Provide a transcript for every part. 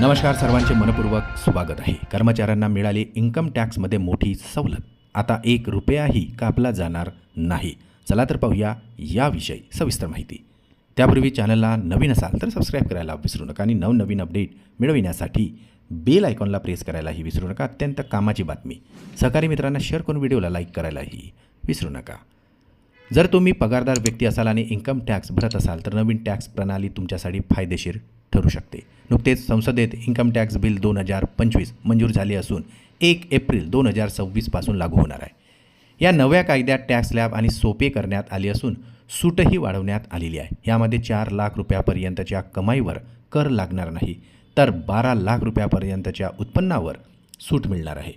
नमस्कार सर्वांचे मनपूर्वक स्वागत आहे. कर्मचाऱ्यांना मिळाली इन्कम टॅक्समध्ये मोठी सवलत. आता एक रुपयाही कापला जाणार नाही. चला तर पाहूया याविषयी सविस्तर माहिती. त्यापूर्वी चॅनलला नवीन असाल तर सबस्क्राईब करायला विसरू नका आणि नवनवीन अपडेट मिळविण्यासाठी बेल आयकॉनला प्रेस करायलाही विसरू नका. अत्यंत कामाची बातमी. सहकारी मित्रांना शेअर करून व्हिडिओला लाईक करायलाही विसरू नका. जर तुम्ही पगारदार व्यक्ती असाल आणि इन्कम टॅक्स भरत असाल तर नवीन टॅक्स प्रणाली तुमच्यासाठी फायदेशीर ठरू शकते. नुकतेच संसदेत इन्कम टॅक्स बिल दोन हजार पंचवीस मंजूर झाले असून एक एप्रिल दोन हजार सव्वीसपासून लागू होणार आहे. या नव्या कायद्यात टॅक्स लॅब आणि सोपे करण्यात आली असून सूटही वाढवण्यात आलेली आहे. यामध्ये चार लाख रुपयापर्यंतच्या कमाईवर कर लागणार नाही तर बारा लाख रुपयापर्यंतच्या उत्पन्नावर सूट मिळणार आहे.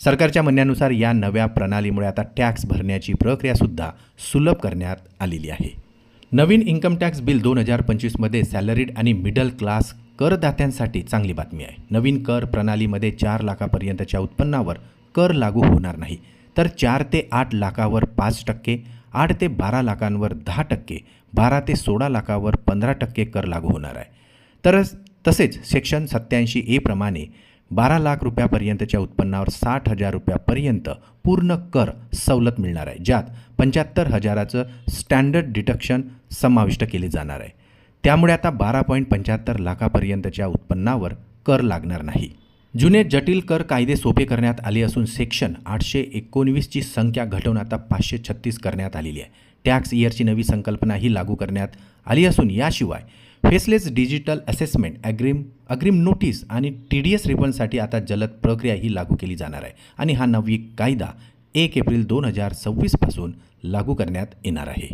सरकारच्या म्हणण्यानुसार या नव्या प्रणालीमुळे आता टॅक्स भरण्याची प्रक्रियासुद्धा सुलभ करण्यात आलेली आहे. नवीन इन्कम टॅक्स बिल दोन हजार पंचवीसमध्ये सॅलरीड आणि मिडल क्लास करदात्यांसाठी चांगली बातमी आहे. नवीन कर प्रणालीमध्ये चार लाखापर्यंतच्या उत्पन्नावर कर लागू होणार नाही. तर चार ते आठ लाखावर पाच टक्के आठ ते बारा लाखांवर दहा टक्के बारा ते सोळा लाखावर पंधरा टक्के कर लागू होणार आहे. तर तसेच सेक्शन सत्याऐंशी ए प्रमाणे बारा लाख रुपयापर्यंतच्या उत्पन्नावर साठ हजार रुपयापर्यंत पूर्ण कर सवलत मिळणार आहे ज्यात पंच्याहत्तर हजाराचं स्टँडर्ड डिडक्शन समाविष्ट केले जाणार आहे. त्यामुळे आता बारा पॉईंट पंच्याहत्तर लाखापर्यंतच्या उत्पन्नावर कर लागणार नाही. जुने जटिल कर कायदे सोपे करण्यात आले असून सेक्शन आठशे एकोणवीसची संख्या घटवून आता पाचशे छत्तीस करण्यात आलेली आहे. टॅक्स इयरची नवी संकल्पनाही लागू करण्यात आली असून याशिवाय फेसलेस डिजिटल असेसमेंट अग्रिम अग्रिम नोटीस आणि टी डी एस रिफंडसाठी आता जलद प्रक्रिया ही लागू केली जाणार आहे आणि हा नवी कायदा एक एप्रिल दोन हजार सव्वीसपासून लागू करण्यात येणार आहे.